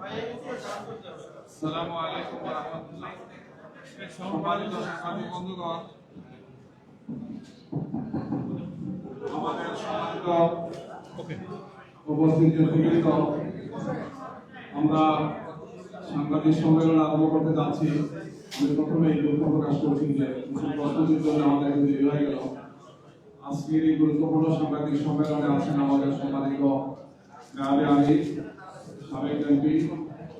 আমাদের উপস্থিত আমরা সাংবাদিক সম্মেলন আরম্ভ করতে যাচ্ছি। আমি প্রথমেই দুঃখ প্রকাশ করছি যে জন্য আমাদের দেরি হয়ে গেল। আজকের এই গুরুত্বপূর্ণ সাংবাদিক সম্মেলনে আছেন আমাদের সম্মানিত গাবি আলী। সাবেক এমপি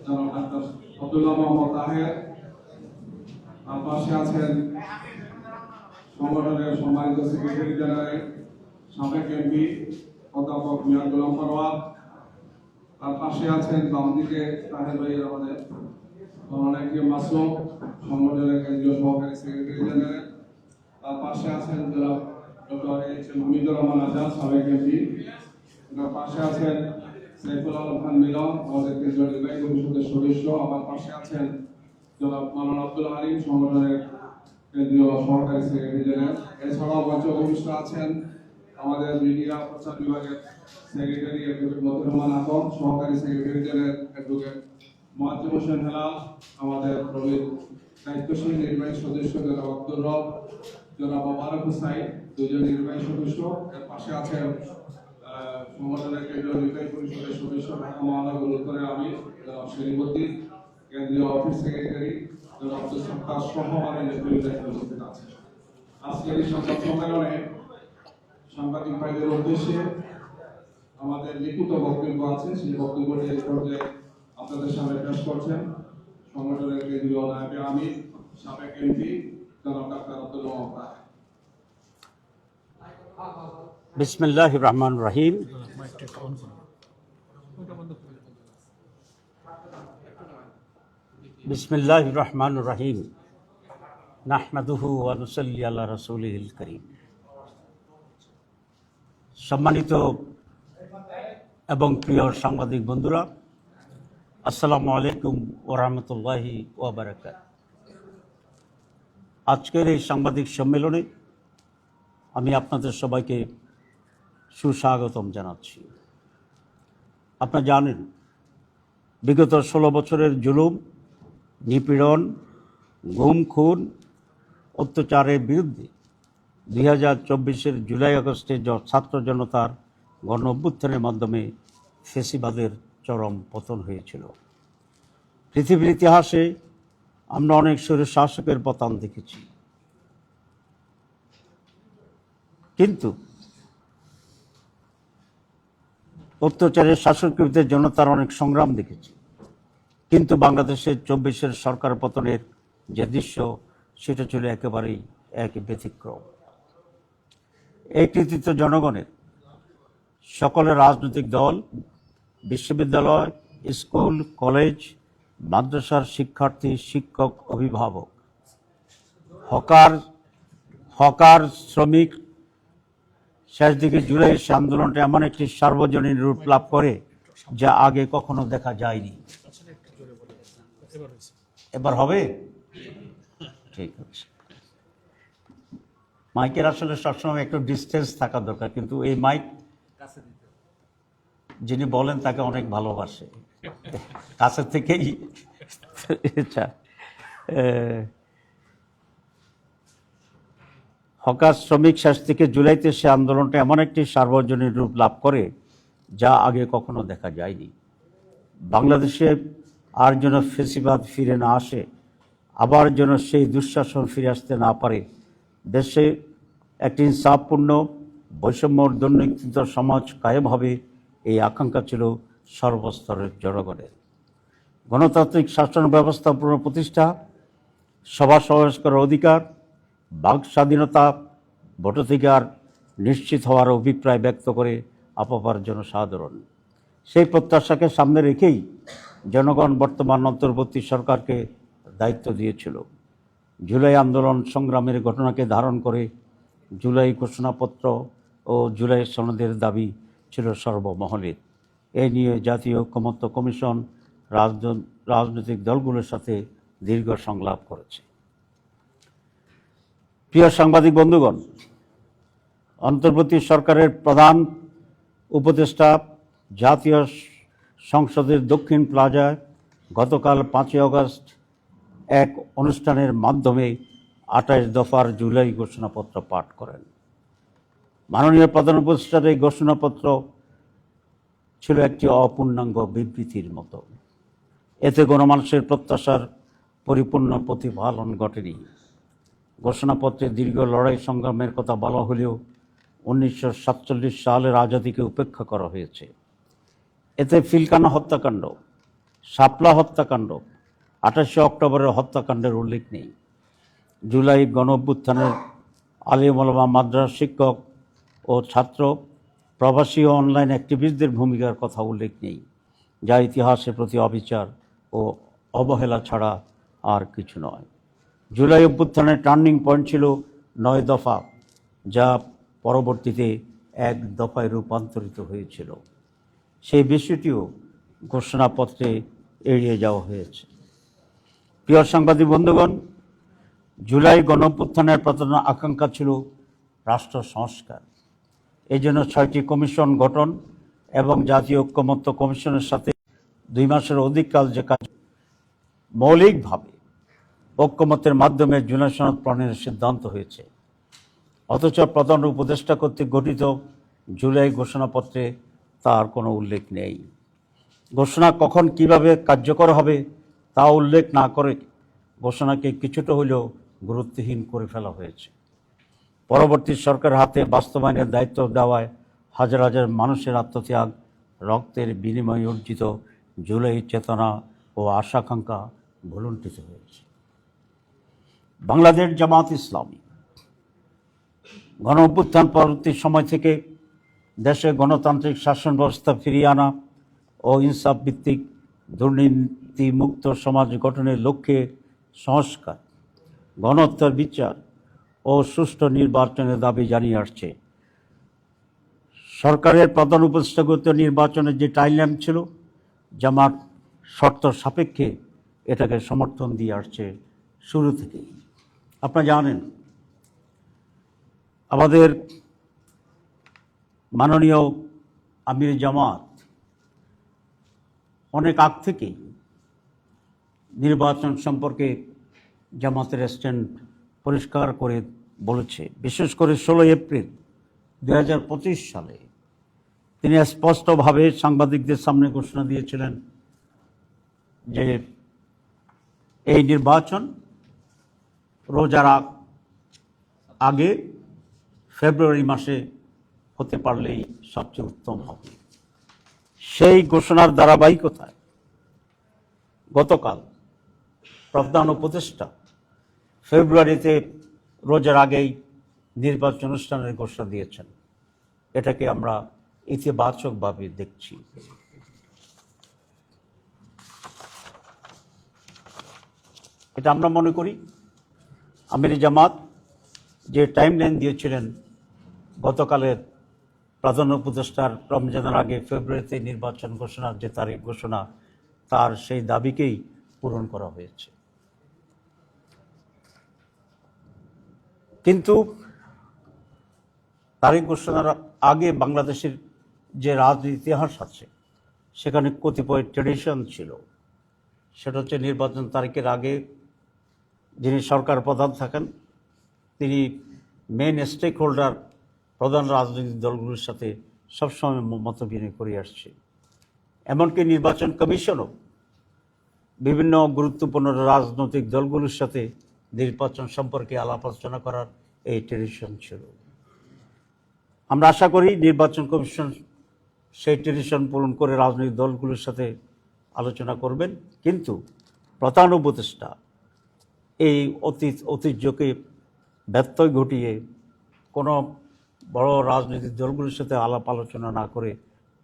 জনাব ডাক্তার আব্দুল্লাহ মোহাম্মদ তাহের। তার পাশে আছেন সংগঠনের সম্মানিত সেক্রেটারি জেনারেল, সাবেক এমপি অধ্যাপক মিয়াদ গোলাম পরওয়ার তার পাশে আছেন বাম দিকে তাহের ভাই আমাদের মৌলানা কে মাসুম, সংগঠনের কেন্দ্রীয় সহকারী সেক্রেটারি জেনারেল। তার পাশে আছেন জনাব ডক্টর এইচ এম আজাদ, সাবেক এমপি। তার পাশে আছেন সাইফুল আলম মিলন, আমাদের কেন্দ্রীয় নির্বাহী পরিষদের সদস্য, আমার পাশে আছেন জনাব মালান আব্দুল আলিম সংগঠনের কেন্দ্রীয় সহকারী সেক্রেটারি জেনারেল। এছাড়াও মঞ্চে উপবিষ্ট আছেন আমাদের মিডিয়া প্রচার বিভাগের সেক্রেটারি অ্যাডভোকেট মতিউর রহমান সহকারী secretary general advocate Moazzem Hossain Helal, আমাদের প্রবীণ দায়িত্বশীল নির্বাহী সদস্য জনাব আব্দুর রব, জনাব মোবারক হুসাইন, দুজন নির্বাহী সদস্য। এর পাশে আছেন সংগঠনের কেন্দ্রীয় কেন্দ্রীয় অফিস সেক্রেটারি জনাব সত্তার সহ আমাদের সাংবাদিক ভাইদের উদ্দেশ্যে আমাদের লিখিত বক্তব্য আছে। সেই বক্তব্যটি এই পর্যায়ে আপনাদের সামনে পেশ করছেন। সংগঠনের কেন্দ্রীয় নায়ক আমি সাবেক এমপি জনাব ডাক্তার আব্দুল তাহের। বিসমিল্লাহ রহমান রহিম বিসমিল্লাহ রহমান রহিম নাহমাদুহু ওয়ানুসাল্লি আল্লাহ রসুলিল করিম। সম্মানিত এবং প্রিয় সাংবাদিক বন্ধুরা, আসসালামু আলাইকুম ওরহমতুল্লাহি ওবরাকাত আজকের এই সাংবাদিক সম্মেলনে আমি আপনাদের সবাইকে সুস্বাগতম জানাচ্ছি। আপনারা জানেন, বিগত ষোলো বছরের জুলুম, নিপীড়ন গুম খুন, অত্যাচারের বিরুদ্ধে দুই হাজার চব্বিশের জুলাই আগস্টে ছাত্র জনতার গণ অভ্যুত্থানের মাধ্যমে ফেসিবাদের চরম পতন হয়েছিল। পৃথিবীর ইতিহাসে আমরা অনেক স্বৈর শাসকের পতন দেখেছি। কিন্তু অত্যাচারের শাসককৃতের জন্য তার অনেক সংগ্রাম দেখেছি। কিন্তু বাংলাদেশের চব্বিশের সরকার পতনের যে দৃশ্য, সেটা ছিল একেবারেই এক ব্যতিক্রম। এই কৃতিত্ব জনগণের। সকলের রাজনৈতিক দল, বিশ্ববিদ্যালয়, স্কুল, কলেজ, মাদ্রাসার শিক্ষার্থী, শিক্ষক, অভিভাবক। হকার হকার, শ্রমিক শেষ দিকে জুলাই আন্দোলনটা এমন একটি সার্বজনীন রূপ লাভ করে যা আগে কখনো দেখা যায়নি। এবার হবে? ঠিক আছে। মাইকের আসলে সবসময় একটু ডিস্টেন্স থাকা দরকার, কিন্তু এই মাইক যিনি বলেন তাকে অনেক ভালোবাসে। কাছের থেকেই। আচ্ছা হকার শ্রমিক শেষ থেকে জুলাইতে সে আন্দোলনটা এমন একটি সার্বজনীন রূপ লাভ করে, যা আগে কখনো দেখা যায়নি। বাংলাদেশে আর যেন ফেসিবাদ ফিরে না আসে, আবার যেন সেই দুঃশাসন ফিরে আসতে না পারে, দেশে একটি ইনসাফপূর্ণ বৈষম্য দুর্নীতিত সমাজ কায়েম হবে, এই আকাঙ্ক্ষা ছিল সর্বস্তরের জনগণের। গণতান্ত্রিক শাসন ব্যবস্থা পুনঃপ্রতিষ্ঠা, সভা সমাবেশ করার অধিকার বাক স্বাধীনতা, ভোটাধিকার নিশ্চিত হওয়ার অভিপ্রায় ব্যক্ত করে আপাপার জনসাধারণ। সেই প্রত্যাশাকে সামনে রেখেই জনগণ বর্তমান অন্তর্বর্তী সরকারকে দায়িত্ব দিয়েছিল। জুলাই আন্দোলন সংগ্রামের ঘটনাকে ধারণ করে জুলাই ঘোষণাপত্র ও জুলাই সনদের দাবি ছিল সর্বমহলের। এ নিয়ে জাতীয় ঐক্যমত্য কমিশন রাজন- রাজনৈতিক দলগুলোর সাথে দীর্ঘ সংলাপ করেছে। প্রিয় সাংবাদিক বন্ধুগণ, অন্তর্বর্তী সরকারের প্রধান উপদেষ্টা জাতীয় সংসদের দক্ষিণ প্লাজায় গতকাল পাঁচই আগস্ট এক অনুষ্ঠানের মাধ্যমে আঠাশ দফার জুলাই ঘোষণাপত্র পাঠ করেন। মাননীয় প্রধান উপদেষ্টার এই ঘোষণাপত্র ছিল একটি অপূর্ণাঙ্গ বিবৃতির মতো। এতে গণমানুষের প্রত্যাশার পরিপূর্ণ প্রতিফলন ঘটেনি। ঘোষণাপত্রে দীর্ঘ লড়াই সংগ্রামের কথা বলা হলেও উনিশশো সাতচল্লিশ সালের আজাদিকে উপেক্ষা করা হয়েছে। এতে ফিলকানা হত্যাকাণ্ড, শাপলা হত্যাকাণ্ড, আঠাশে অক্টোবরের হত্যাকাণ্ডের উল্লেখ নেই। জুলাই গণ অভ্যুত্থানের আলিমলমা মাদ্রাস শিক্ষক ও ছাত্র, প্রবাসী ও অনলাইন অ্যাক্টিভিস্টদের ভূমিকার কথা উল্লেখ নেই, যা ইতিহাসের প্রতি অবিচার ও অবহেলা ছাড়া আর কিছু নয়। জুলাই অভ্যুত্থানের টার্নিং পয়েন্ট ছিল নয় দফা, যা পরবর্তীতে এক দফায় রূপান্তরিত হয়েছিল। সেই বিষয়টিও ঘোষণাপত্রে এড়িয়ে যাওয়া হয়েছে। প্রিয় সাংবাদিক বন্ধুগণ, জুলাই গণঅভ্যুত্থানের প্রধান আকাঙ্ক্ষা ছিল রাষ্ট্র সংস্কার। এই জন্য ছয়টি কমিশন গঠন এবং জাতীয় ঐক্যমত্য কমিশনের সাথে দুই মাসের অধিককাল যে কাজ মৌলিকভাবে ঐক্যমত্যের মাধ্যমে জুলাই সনদ প্রণয়নের সিদ্ধান্ত হয়েছে। অথচ প্রধান উপদেষ্টা কর্তৃক গঠিত জুলাই ঘোষণাপত্রে তার কোনো উল্লেখ নেই। ঘোষণা কখন কীভাবে কার্যকর হবে তা উল্লেখ না করে ঘোষণাকে কিছুটা হলেও গুরুত্বহীন করে ফেলা হয়েছে। পরবর্তী সরকার হাতে বাস্তবায়নের দায়িত্ব দেওয়ায় হাজার হাজার মানুষের আত্মত্যাগ, রক্তের বিনিময়ে অর্জিত জুলাই চেতনা ও আশাকাঙ্ক্ষা ভুলুণ্ঠিত হয়েছে। বাংলাদেশ জামাত ইসলামী। গণ অভ্যুত্থান পরবর্তী সময় থেকে দেশে গণতান্ত্রিক শাসন ব্যবস্থা ফিরিয়ে আনা ও ইনসাফ ভিত্তিক দুর্নীতিমুক্ত সমাজ গঠনের লক্ষ্যে সংস্কার, গণহত্যার বিচার ও সুষ্ঠু নির্বাচনের দাবি জানিয়ে আসছে। সরকারের প্রধান উপস্থাগত নির্বাচনের যে টাইমলাইন ছিল, জামাত শর্ত সাপেক্ষে এটাকে সমর্থন দিয়ে আসছে শুরু থেকেই। আপনারা জানেন, আমাদের মাননীয় আমির জামাত অনেক আগ থেকেই নির্বাচন সম্পর্কে জামাতের স্ট্যান্ড পরিষ্কার করে বলেছে। বিশেষ করে ষোলোই এপ্রিল দু হাজার পঁচিশ সালে তিনি স্পষ্টভাবে সাংবাদিকদের সামনে ঘোষণা দিয়েছিলেন যে এই নির্বাচন রোজার আগ- ফেব্রুয়ারি মাসে হতে পারলেই সবচেয়ে উত্তম হবে। সেই ঘোষণার ধারাবাহিকতায় গতকাল প্রধান উপদেষ্টা ফেব্রুয়ারিতে রোজার আগেই নির্বাচন অনুষ্ঠানের ঘোষণা দিয়েছেন। এটাকে আমরা ইতিবাচকভাবে দেখছি। এটা আমরা মনে করি আমির জামাত যে টাইম লাইন দিয়েছিলেন গতকালের প্রাধান্য উপদেষ্টার রমজানের আগে ফেব্রুয়ারিতে নির্বাচন ঘোষণার যে তারিখ ঘোষণা, তার সেই দাবিকেই পূরণ করা হয়েছে। কিন্তু তারিখ ঘোষণার আগে বাংলাদেশের যে রাজনীতি ইতিহাস আছে, সেখানে কতিপয় ট্রেডিশন ছিল। সেটা হচ্ছে নির্বাচন তারিখের আগে যিনি সরকার প্রধান থাকেন, তিনি মেন স্টেক হোল্ডার প্রধান রাজনৈতিক দলগুলোর সাথে সবসময় মত বিনিময় করে আসছে। এমনকি নির্বাচন কমিশনও বিভিন্ন গুরুত্বপূর্ণ রাজনৈতিক দলগুলোর সাথে নির্বাচন সম্পর্কে আলাপ আলোচনা করার এই ট্রেডিশন ছিল। আমরা আশা করি নির্বাচন কমিশন সেই ট্রেডিশন পূরণ করে রাজনৈতিক দলগুলোর সাথে আলোচনা করবেন, কিন্তু প্রধান উপদেষ্টা এই অতীত ঐতিহ্যকে ব্যত্যয় ঘটিয়ে কোনো বড় রাজনৈতিক দলগুলোর সাথে আলাপ আলোচনা না করে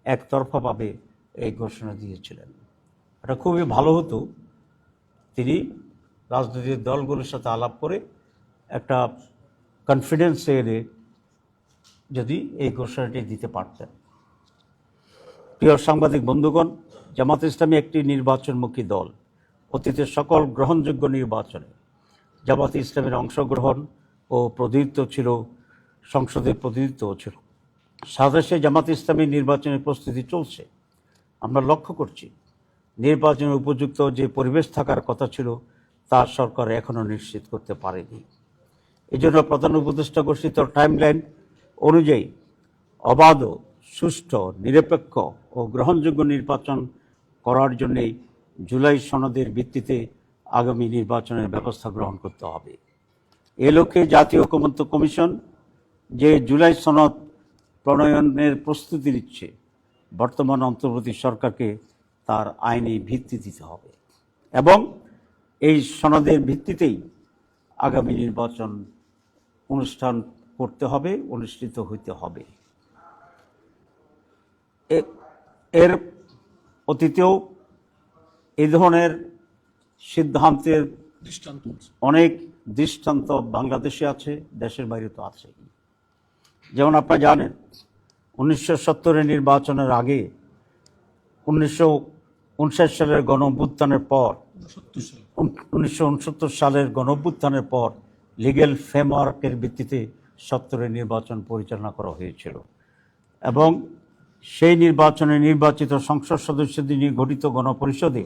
একতরফাভাবে এই ঘোষণা দিয়েছিলেন। এটা খুবই ভালো হতো। তিনি রাজনৈতিক দলগুলোর সাথে আলাপ করে একটা কনফিডেন্স এনে যদি এই ঘোষণাটি দিতে পারতেন। প্রিয় সাংবাদিক বন্ধুগণ, জামাত ইসলামী একটি নির্বাচনমুখী দল। অতীতের সকল গ্রহণযোগ্য নির্বাচনে জামাত ইসলামের অংশগ্রহণ ও প্রতিনিধিত্ব ছিল, সংসদের প্রতিনিধিত্বও ছিল। সাদেশে জামাত ইসলামী নির্বাচনের প্রস্তুতি চলছে। আমরা লক্ষ্য করছি, নির্বাচনের উপযুক্ত যে পরিবেশ থাকার কথা ছিল, তা সরকার এখনও নিশ্চিত করতে পারেনি। এই জন্য প্রধান উপদেষ্টা ঘোষিত টাইমলাইন অনুযায়ী অবাধ, সুষ্ঠু, নিরপেক্ষ ও গ্রহণযোগ্য নির্বাচন করার জন্যেই জুলাই সনদের ভিত্তিতে আগামী নির্বাচনের ব্যবস্থা গ্রহণ করতে হবে। এ লক্ষ্যে জাতীয় ঐকমত্য কমিশন যে জুলাই সনদ প্রণয়নের প্রস্তুতি নিচ্ছে, বর্তমান অন্তর্বর্তী সরকারকে তার আইনি ভিত্তি দিতে হবে এবং এই সনদের ভিত্তিতেই আগামী নির্বাচন অনুষ্ঠান করতে হবে, অনুষ্ঠিত হইতে হবে। এর অতীতেও এ ধরনের সিদ্ধান্তের অনেক দৃষ্টান্ত বাংলাদেশে আছে দেশের বাইরে তো আছে। যেমন আপনারা জানেন উনিশশো সত্তরের নির্বাচনের আগে উনিশশো উনষাট সালের গণঅভ্যুত্থানের পর উনিশশো উনসত্তর সালের গণঅভ্যুত্থানের পর লিগেল ফ্রেমওয়ার্কের ভিত্তিতে সত্তরের নির্বাচন পরিচালনা করা হয়েছিল। এবং সেই নির্বাচনে নির্বাচিত সংসদ সদস্যদের নিয়ে গঠিত গণপরিষদে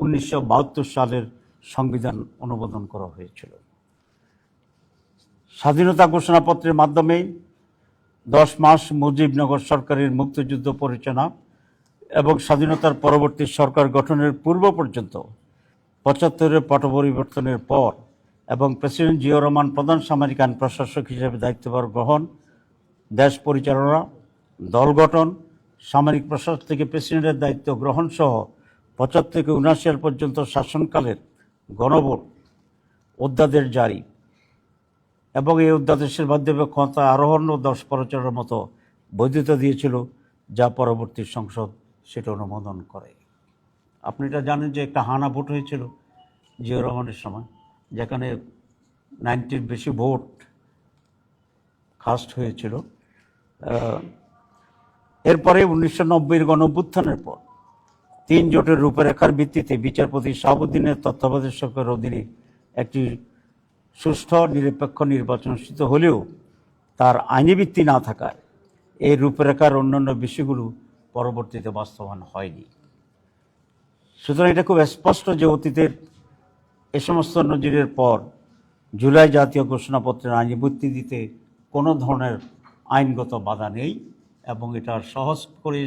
উনিশশো বাহাত্তর সালের সংবিধান অনুমোদন করা হয়েছিল। স্বাধীনতা ঘোষণাপত্রের মাধ্যমে দশ মাস মুজিবনগর সরকারের মুক্তিযুদ্ধ পরিচালনা এবং স্বাধীনতার পরবর্তী সরকার গঠনের পূর্ব পর্যন্ত পঁচাত্তরের পট পরিবর্তনের পর এবং প্রেসিডেন্ট জিয়া রহমান প্রধান সামরিক আইন প্রশাসক হিসেবে দায়িত্বভার গ্রহণ, দেশ পরিচালনা, দল গঠন, সামরিক প্রশাসন থেকে প্রেসিডেন্টের দায়িত্ব গ্রহণ সহ পঁচাত্তর থেকে উনআশি সাল পর্যন্ত শাসনকালের গণভোট অধ্যাদেশ জারি। এবং এই অধ্যাদেশের মাধ্যমে ক্ষমতা আরোহণ ও দশ পরিচালনার মতো বৈধতা দিয়েছিল, যা পরবর্তী সংসদ সেটা অনুমোদন করে। আপনি এটা জানেন যে একটা হানা ভোট হয়েছিল জিয়া রহমানের সময়, যেখানে নাইনটির বেশি ভোট কাস্ট হয়েছিল। এরপরে উনিশশো নব্বইয়ের গণঅভ্যুত্থানের পর তিন জোটের রূপরেখার ভিত্তিতে বিচারপতি শাহাবুদ্দিনের তত্ত্বাবধায়ক সরকারের অধীনে একটি সুষ্ঠু, নিরপেক্ষ নির্বাচন অনুষ্ঠিত হলেও তার আইনি ভিত্তি না থাকায় এই রূপরেখার অন্যান্য বিষয়গুলো পরবর্তীতে বাস্তবায়ন হয়নি। সুতরাং এটা খুব স্পষ্ট যে অতীতের এ সমস্ত নজিরের পর জুলাই জাতীয় ঘোষণাপত্রের আইনি ভিত্তি দিতে কোনো ধরনের আইনগত বাধা নেই এবং এটা সহজ করে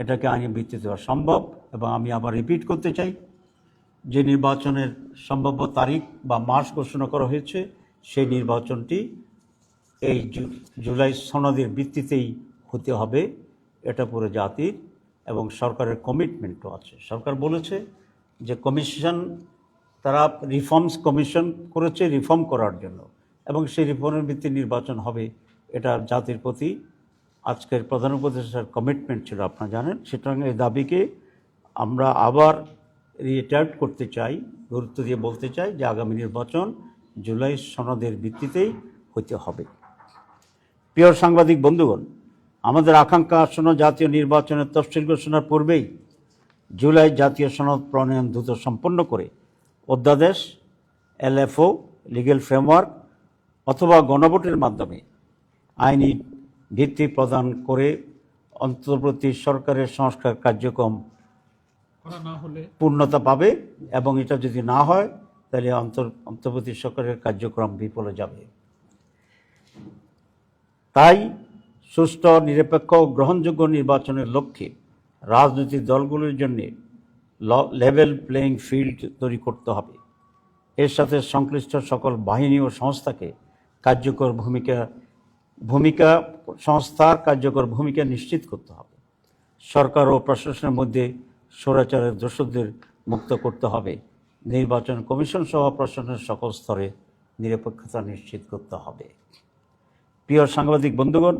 এটাকে আইনি ভিত্তি দেওয়া সম্ভব এবং আমি আবার রিপিট করতে চাই। যে নির্বাচনের সম্ভাব্য তারিখ বা মাস ঘোষণা করা হয়েছে, সেই নির্বাচনটি এই জুলাই সনদের ভিত্তিতেই হতে হবে। এটা পুরো জাতির এবং সরকারের কমিটমেন্টও আছে। সরকার বলেছে যে কমিশন তারা রিফর্মস কমিশন করেছে রিফর্ম করার জন্য। এবং সেই রিফর্মের ভিত্তি নির্বাচন হবে, এটা জাতির প্রতি আজকের প্রধান উপদেষ্টার কমিটমেন্ট ছিল, আপনারা জানেন। সুতরাং এই দাবিকে আমরা আবার রিটায়ার্ড করতে চাই, গুরুত্ব দিয়ে বলতে চাই যে আগামী নির্বাচন জুলাই সনদের ভিত্তিতেই হতে হবে। প্রিয় সাংবাদিক বন্ধুগণ, আমাদের আকাঙ্ক্ষা আসন্ন জাতীয় নির্বাচনের তফসিল ঘোষণার পূর্বেই জুলাই জাতীয় সনদ প্রণয়ন দ্রুত সম্পন্ন করে অধ্যাদেশ, এলএফও লিগেল ফ্রেমওয়ার্ক অথবা গণভোটের মাধ্যমে আইনি ভিত্তি প্রদান করে অন্তর্বর্তী সরকারের সংস্কার কার্যক্রম পূর্ণতা পাবে এবং এটা যদি না হয় তাহলে অন্তর অন্তর্বর্তী সরকারের কার্যক্রম বিফলে যাবে। তাই সুষ্ঠু নিরপেক্ষ গ্রহণযোগ্য নির্বাচনের লক্ষ্যে রাজনৈতিক দলগুলোর জন্য লেভেল প্লেয়িং ফিল্ড তৈরি করতে হবে। এর সাথে সংশ্লিষ্ট সকল বাহিনী ও সংস্থাকে কার্যকর ভূমিকা ভূমিকা সংস্থার কার্যকর ভূমিকা নিশ্চিত করতে হবে। সরকার ও প্রশাসনের মধ্যে স্বৈরাচারের দোষদের মুক্ত করতে হবে। নির্বাচন কমিশন সহ প্রশাসনের সকল স্তরে নিরপেক্ষতা নিশ্চিত করতে হবে। প্রিয় সাংবাদিক বন্ধুগণ,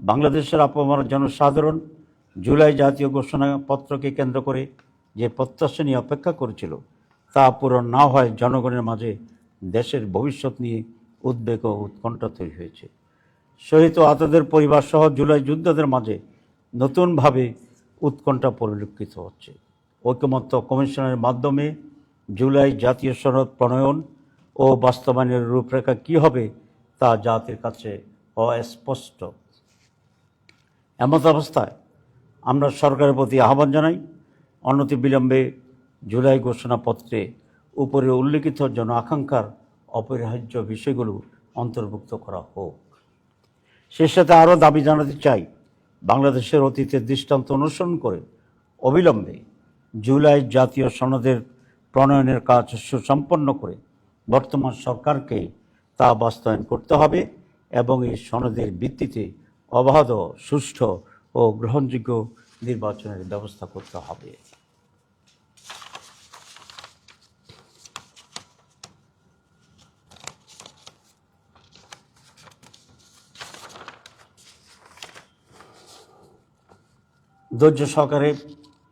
বাংলাদেশের আপামর জনসাধারণ জুলাই জাতীয় ঘোষণাপত্রকে কেন্দ্র করে যে প্রত্যাশা নিয়ে অপেক্ষা করেছিল, তা পূরণ না হয় জনগণের মাঝে দেশের ভবিষ্যৎ নিয়ে উদ্বেগ ও উৎকণ্ঠা তৈরি হয়েছে। শহীদ ও আহতদের পরিবার সহ জুলাই যোদ্ধাদের মাঝে নতুনভাবে উৎকণ্ঠা পরিলক্ষিত হচ্ছে। ঐকমত্য কমিশনের মাধ্যমে জুলাই জাতীয় সনদ প্রণয়ন ও বাস্তবায়নের রূপরেখা কী হবে তা জাতির কাছে অস্পষ্ট। এমত অবস্থায় আমরা সরকারের প্রতি আহ্বান জানাই অনতিবিলম্বে জুলাই ঘোষণাপত্রে উপরে উল্লেখিত জন আকাঙ্ক্ষার অপরিহার্য বিষয়গুলো অন্তর্ভুক্ত করা হোক। সে সাথে আরও দাবি জানাতে চাই, বাংলাদেশের অতীতের দৃষ্টান্ত অনুসরণ করে অবিলম্বে জুলাই জাতীয় সনদের প্রণয়নের কাজ সুসম্পন্ন করে বর্তমান সরকারকে তা বাস্তবায়ন করতে হবে এবং এই সনদের ভিত্তিতে অবাধ, সুষ্ঠু ও গ্রহণযোগ্য নির্বাচনের ব্যবস্থা করতে হবে। ধৈর্য সহকারে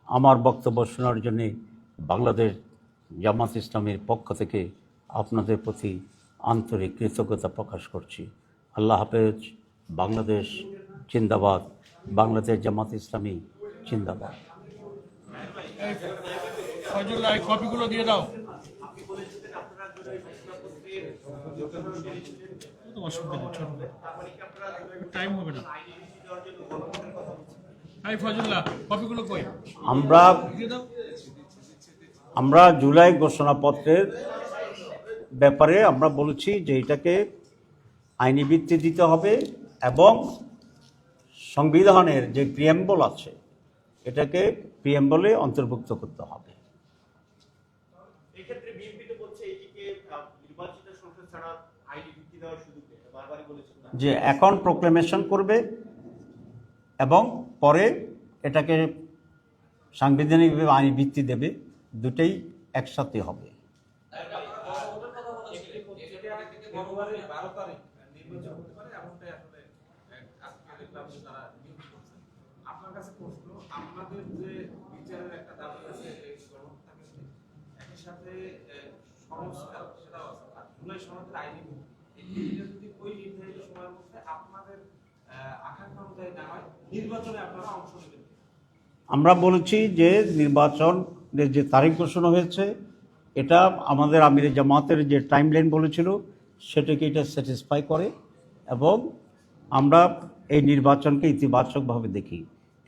আমার বক্তব্য শোনার জন্যে বাংলাদেশ জামাত ইসলামের পক্ষ থেকে আপনাদের প্রতি আন্তরিক কৃতজ্ঞতা প্রকাশ করছি। আল্লাহ হাফেজ, বাংলাদেশ জিন্দাবাদ, বাংলাদেশ জামাত ইসলামী জিন্দাবাদ। টাইম হবে না এই ফজলুল্লাহ কপিগুলো কই আমরা আমরা জুলাই ঘোষণাপত্রের ব্যাপারে আমরা বলেছি যে এটাকে আইনি ভিত্তি দিতে হবে এবং সংবিধানের যে প্রিয়েম্বল আছে এটাকে প্রিয়েম্বলে অন্তর্ভুক্ত করতে হবে। এক্ষেত্রে বিএনপি তো বলছে এটিকে আহ, নির্বাচিত সংসদ ছাড়া আইনি ভিত্তি দেওয়ার সুযোগ নেই। বারবারই বলেছেন না যে এখন প্রোক্লেমেশন করবে এবং পরে এটাকে সাংবিধানিকভাবে আইনি ভিত্তি দেবে দুটেই একসাথে হবে ফেব্রুয়ারির বারো তারিখ নির্বাচন হতে পারে এমনটাই আসলে আহ, আজকে দেখলাম যে তারা নির্বাচন করছে। আপনার কাছে প্রশ্ন আপনাদের যে বিচারের একটা দাবি আছে এই গণহত্যা কেন্দ্রে, একই সাথে আহ, সংস্কার সেটাও আছে আর জুলাই সনদের আইনি ভিত্তি। এই তিনটা যদি ওই নির্ধারিত সময়ের মধ্যে আপনাদের আহ, আকাঙ্ক্ষা না হয় নির্বাচনে আপনারা অংশ নেবেন। আমরা বলেছি যে নির্বাচনের যে তারিখ ঘোষণা হয়েছে এটা আমাদের আমির জামাতের যে টাইম লাইন বলেছিল সেটাকে এটা স্যাটিসফাই করে এবং আমরা এই নির্বাচনকে ইতিবাচকভাবে দেখি।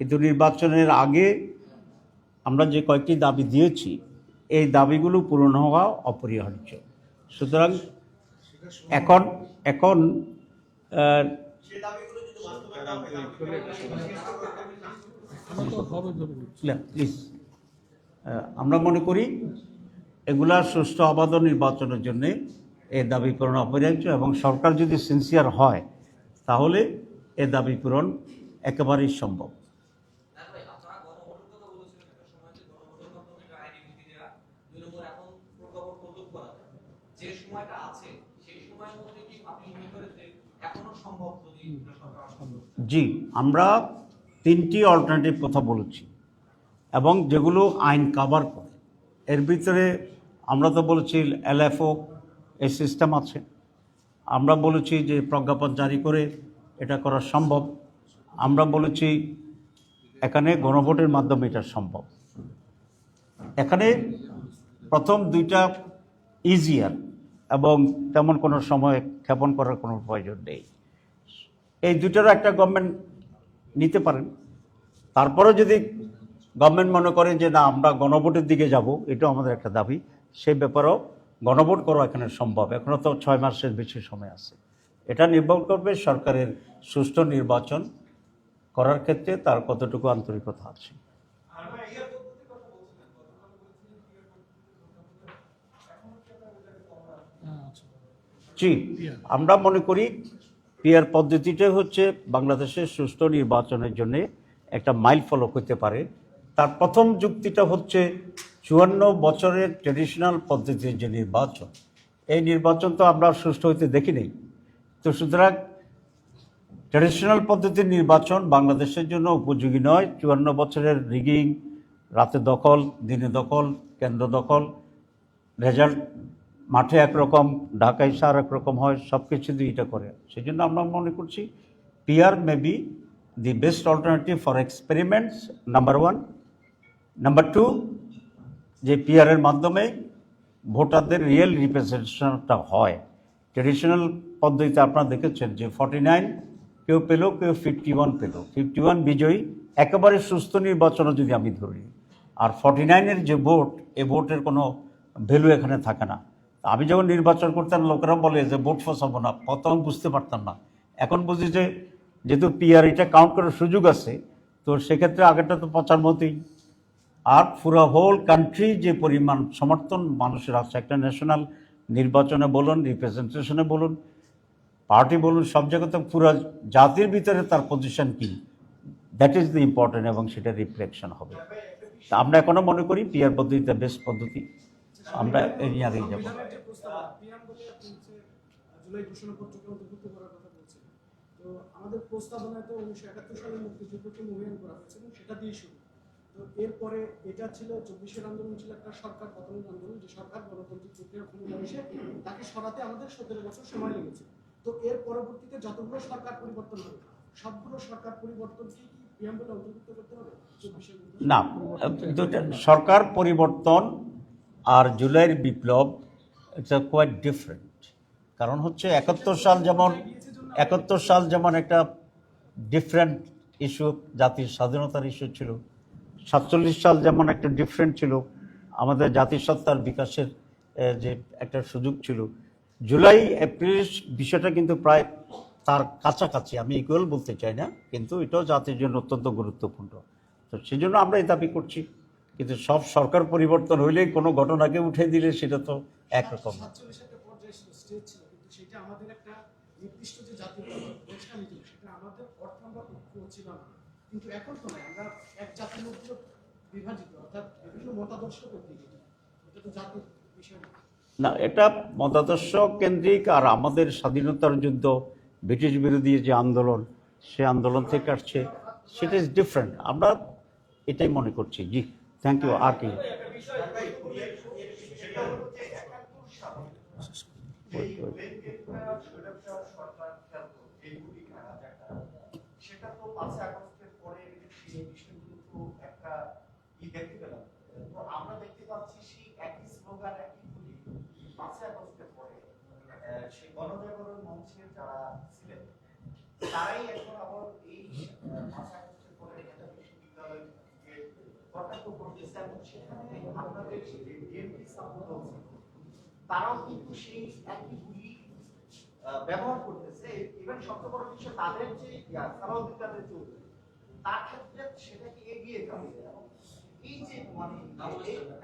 কিন্তু নির্বাচনের আগে আমরা যে কয়েকটি দাবি দিয়েছি এই দাবিগুলো পূরণ হওয়া অপরিহার্য। সুতরাং এখন এখন আমরা মনে করি এগুলা সুষ্ঠু অবাধ নির্বাচনের জন্যে এই দাবি পূরণ অপরিহার্য এবং সরকার যদি সিনসিয়ার হয়, তাহলে এ দাবি পূরণ একেবারেই সম্ভব না ভাই আপনারা গণভোটের কথা বলেছিলেন একটা সময় যে গণভোটের মাধ্যমে একটা আইনি ভিত্তি দেওয়া দুই নম্বর এখন প্রজ্ঞাপন প্রযোগ করা যায়। যে সময়টা আছে সেই সময়ের মধ্যে কি আপনি মনে করেন যে এখনও সম্ভব যদি সরকার জি আমরা তিনটি অল্টারনেটিভ কথা বলেছি এবং যেগুলো আইন কাভার করে। এর ভিতরে আমরা তো বলেছি এলএফও এই সিস্টেম আছে। আমরা বলেছি যে প্রজ্ঞাপন জারি করে এটা করা সম্ভব। আমরা বলেছি এখানে গণভোটের মাধ্যমে এটা সম্ভব। এখানে প্রথম দুইটা ইজিয়ার এবং তেমন কোনো সময় ক্ষেপণ করার কোনো প্রয়োজন নেই। এই দুটারও একটা গভর্নমেন্ট নিতে পারেন। তারপরে যদি গভর্নমেন্ট মনে করেন যে না, আমরা গণভোটের দিকে যাব, এটাও আমাদের একটা দাবি। সেই ব্যাপারেও গণভোট করা এখানে সম্ভব। এখনও তো ছয় মাসের বেশি সময় আছে। এটা নির্ভর করবে সরকারের সুষ্ঠু নির্বাচন করার ক্ষেত্রে তার কতটুকু আন্তরিকতা আছে আচ্ছা জি আমরা মনে করি পিয়ার পদ্ধতিটাই হচ্ছে বাংলাদেশের সুষ্ঠু নির্বাচনের জন্য একটা মাইল ফলক হতে পারে। তার প্রথম যুক্তিটা হচ্ছে চুয়ান্ন বছরের ট্রেডিশনাল পদ্ধতির যে নির্বাচন এই নির্বাচন তো আমরা সুষ্ঠু হইতে দেখি নেই তো সুতরাং ট্রেডিশনাল পদ্ধতির নির্বাচন বাংলাদেশের জন্য উপযোগী নয়। চুয়ান্ন বছরের রিগিং রাতে দখল দিনে দখল কেন্দ্র দখল রেজাল্ট মাঠে একরকম, ঢাকায় সার একরকম হয় সব কিছু দিয়ে এটা করে। সেই জন্য আমরা মনে করছি PR may be the best alternative for experiments number one number two যে পিআরের মাধ্যমে ভোটারদের রিয়েল রিপ্রেজেন্টেশনটা হয়। ট্রেডিশনাল পদ্ধতিতে আপনারা দেখেছেন যে ফর্টি নাইন কেউ পেল, কেউ ফিফটি ওয়ান পেল। ফিফটি ওয়ান বিজয়ী, একেবারে সুস্থ নির্বাচনও যদি আমি ধরি। আর ফর্টি নাইনের যে ভোট, এ ভোটের কোনো ভ্যালু এখানে থাকে না। আমি যখন নির্বাচন করতাম লোকেরা বলে যে ভোট ফসাবো না। প্রথম বুঝতে পারতাম না। এখন বুঝি যে, যেহেতু পিআর এটা কাউন্ট করার সুযোগ আছে, তো সেক্ষেত্রে আগেরটা তো পচার মতোই। আর পুরো হোল কান্ট্রি যে পরিমাণ সমর্থন, মানুষের আছে, একটা ন্যাশনাল নির্বাচনে বলুন রিপ্রেজেন্টেশনে বলুন পার্টি বলুন, সব জায়গাতে পুরো জাতির ভিতরে তার পজিশন কি? দ্যাট ইজ দ্য ইম্পর্টেন্ট এবং সেটা রিফ্লেকশন হবে। তা আমরা এখনও মনে করি পিয়ার পদ্ধতিটা বেস্ট পদ্ধতি। আমরা এই নিয়ে আগেই যাব। সংবিধানের যে প্রস্তাবনা, preamble এ আপনি হচ্ছে, আহ, জুলাই ঘোষণাপত্রকে অন্তর্ভুক্ত করার কথা বলছেন। তো আমাদের প্রস্তাবনায় তো উনিশশো একাত্তর সালে মুক্তিযুদ্ধকে মূল্যায়ন করা হয়েছে এবং সেটা দিয়ে শুরু। তো এরপরে এটা ছিল চব্বিশের আন্দোলন ছিল একটা সরকার পতনের আন্দোলন। যে সরকার গণতান্ত্রিক প্রক্রিয়া ক্ষমতা এসে তাকে সরাতে আমাদের সতেরো বছর সময় লেগেছে। তো এর পরবর্তীতে যতগুলো সরকার পরিবর্তন হবে সবগুলো সরকার পরিবর্তনকে কি অন্তর্ভুক্ত করতে হবে? চব্বিশের না সরকার পরিবর্তন আর জুলাইয়ের বিপ্লব ইটস কোয়াইট ডিফারেন্ট কারণ হচ্ছে একাত্তর সাল যেমন, একাত্তর সাল যেমন একটা ডিফারেন্ট ইস্যু জাতির স্বাধীনতার ইস্যু ছিল। সাতচল্লিশ সাল যেমন একটা ডিফারেন্ট ছিল, আমাদের জাতিসত্তার বিকাশের যে একটা সুযোগ ছিল। জুলাই, এপ্রিল বিষয়টা কিন্তু প্রায় তার কাছাকাছি, আমি ইকুয়াল বলতে চাই না, কিন্তু এটাও জাতির জন্য অত্যন্ত গুরুত্বপূর্ণ। তো সেই জন্য আমরা এই দাবি করছি। কিন্তু সব সরকার পরিবর্তন হইলেই কোনো ঘটনাকে উঠে দিলে সেটা তো একরকম না। কিন্তু এখন তো আমরা এক জাতির মধ্যে বিভাজিত অর্থাৎ বিভিন্ন মতাদর্শ এটা তো জাতির বিষয় না। এটা মতাদর্শ কেন্দ্রিক আর আমাদের স্বাধীনতার যুদ্ধ ব্রিটিশ বিরোধী যে আন্দোলন সে আন্দোলন থেকে আসছে সেটা ইজ ডিফারেন্ট আমরা এটাই মনে করছি। জি। থ্যাংক ইউ আর কি পরে সেই যারা ছিলেন তারাই এখন আবার এই পাঁচই আগস্টের পরে ঢাকা বিশ্ববিদ্যালয় কটাক্ষ করতেছে এবং সেখানে আপনাদের বিএনপি সাপোর্ট হচ্ছে তারাও কিন্তু সেই একই গুলি ব্যবহার করতেছে ইভেন সবচেয়ে বড় বিষয় তাদের যে সালাউদ্দিন কাদের তার ক্ষেত্রে সেটাকে এগিয়ে যাবে এই যে মানে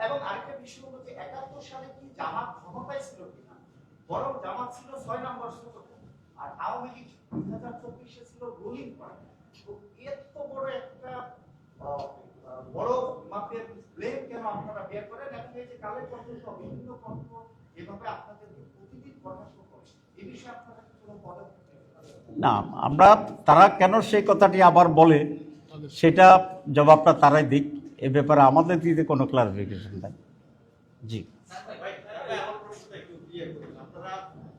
এবং আরেকটা বিষয় হলো যে একাত্তর সালে কি জামাত ক্ষমতায় ছিল কিনা বরং জামাত ছিল ছয় নম্বর সুযোগ আর আওয়ামী লীগ দুই হাজার চব্বিশে ছিল রুলিং পার্টি তো এত বড় একটা আহ, আহ, বড় মাপের ব্লেম কেন আপনারা বের করেন এবং এই যে কালের কণ্ঠ সহ বিভিন্ন কণ্ঠ এভাবে আপনাদেরকে প্রতিদিন পরামর্শ করে। এই বিষয়ে আপনারা কোনো পদক্ষেপ না, আমরা, তারা কেন সেই কথাটি আবার বলে, সেটা জবাবটা তারাই দিক। এ ব্যাপারে আমাদের দিতে কোনো ক্লারিফিকেশন নাই। জি ভাই, ভাই, আমার প্রশ্নটা একটু clear করুন। আপনারা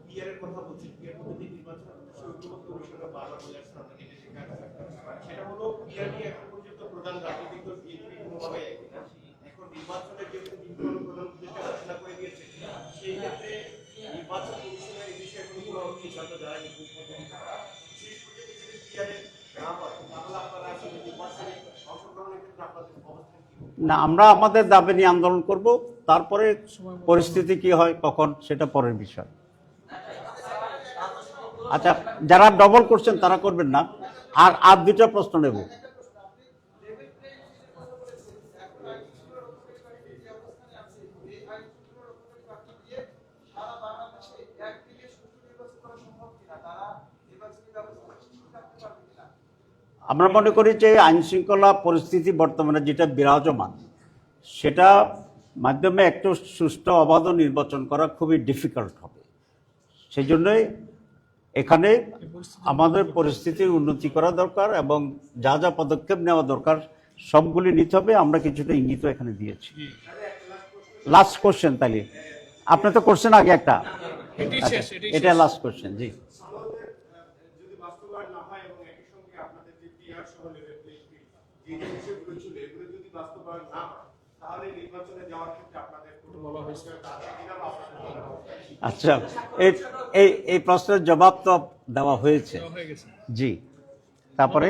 PR এর কথা বলছেন, PR পদ্ধতি নির্বাচন হচ্ছে ঐক্যবদ্ধ বিষয়টা বারবার বলে আসছেন আপনাদের নিজের কাছে। সেটা হলো PR নিয়ে এখন পর্যন্ত প্রধান রাজনৈতিক দল BNP কোনোভাবে এগিয়ে না। এখন নির্বাচনের যে দিনক্ষণ প্রধান উপদেষ্টা ঘোষণা করে দিয়েছে, সেই ক্ষেত্রে নির্বাচন কমিশনের এই বিষয়ে কোনো কোনো সিদ্ধান্ত জানায়নি কোন পদ্ধতি ছাড়া। শেষ পর্যন্ত যদি PR এর না হয়, তাহলে আপনারা আসলে নির্বাচনে অংশগ্রহণের ক্ষেত্রে আপনাদের অবস্থান কি হবে? না, আমরা আমাদের দাবি নিয়ে আন্দোলন করব, তারপরে পরিস্থিতি কি হয়, কখন, সেটা পরের বিষয়। আচ্ছা যারা ডবল করছেন, তারা করবেন না। আর আর দুটা প্রশ্ন নেব। আমরা মনে করি যে আইন শৃঙ্খলা পরিস্থিতি বর্তমানে যেটা বিরাজমান সেটা মাধ্যমে একটু সুষ্ঠু অবাধ নির্বাচন করা খুবই ডিফিকাল্ট হবে। সেই জন্যই এখানে আমাদের পরিস্থিতির উন্নতি করা দরকার এবং যা যা পদক্ষেপ নেওয়া দরকার সবগুলি নিতে হবে আমরা কিছুটা ইঙ্গিত এখানে দিয়েছি। লাস্ট কোশ্চেন তাহলে। আপনি তো করছেন আগে একটা। এটা লাস্ট কোশ্চেন জি আমাদের যদি বাস্তবায়ন না হয় এবং একই সঙ্গে আপনাদের যে টিআর সহ লেভেল যে যে ছিল এগুলো যদি বাস্তবায়ন না তাহলে নির্বাচনে যাওয়ার ক্ষেত্রে আপনাদের বলা হয়েছে। আচ্ছা এই এই এই প্রশ্নের জবাব তো দেওয়া হয়েছে। জি। তারপরে?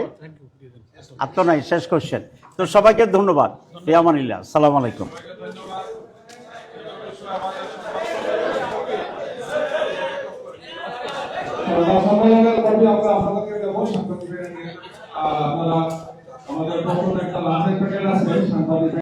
আর তো নাই শেষ কোশ্চেন তো সবাইকে ধন্যবাদ। ফিয়ামানিল্লাহ সালাম আলাইকুম। আমরা আপনাদেরকে দেবো সাংবাদিক আপনারা আমাদের প্রথম একটা লাভের প্যাকেট আছে সাংবাদিক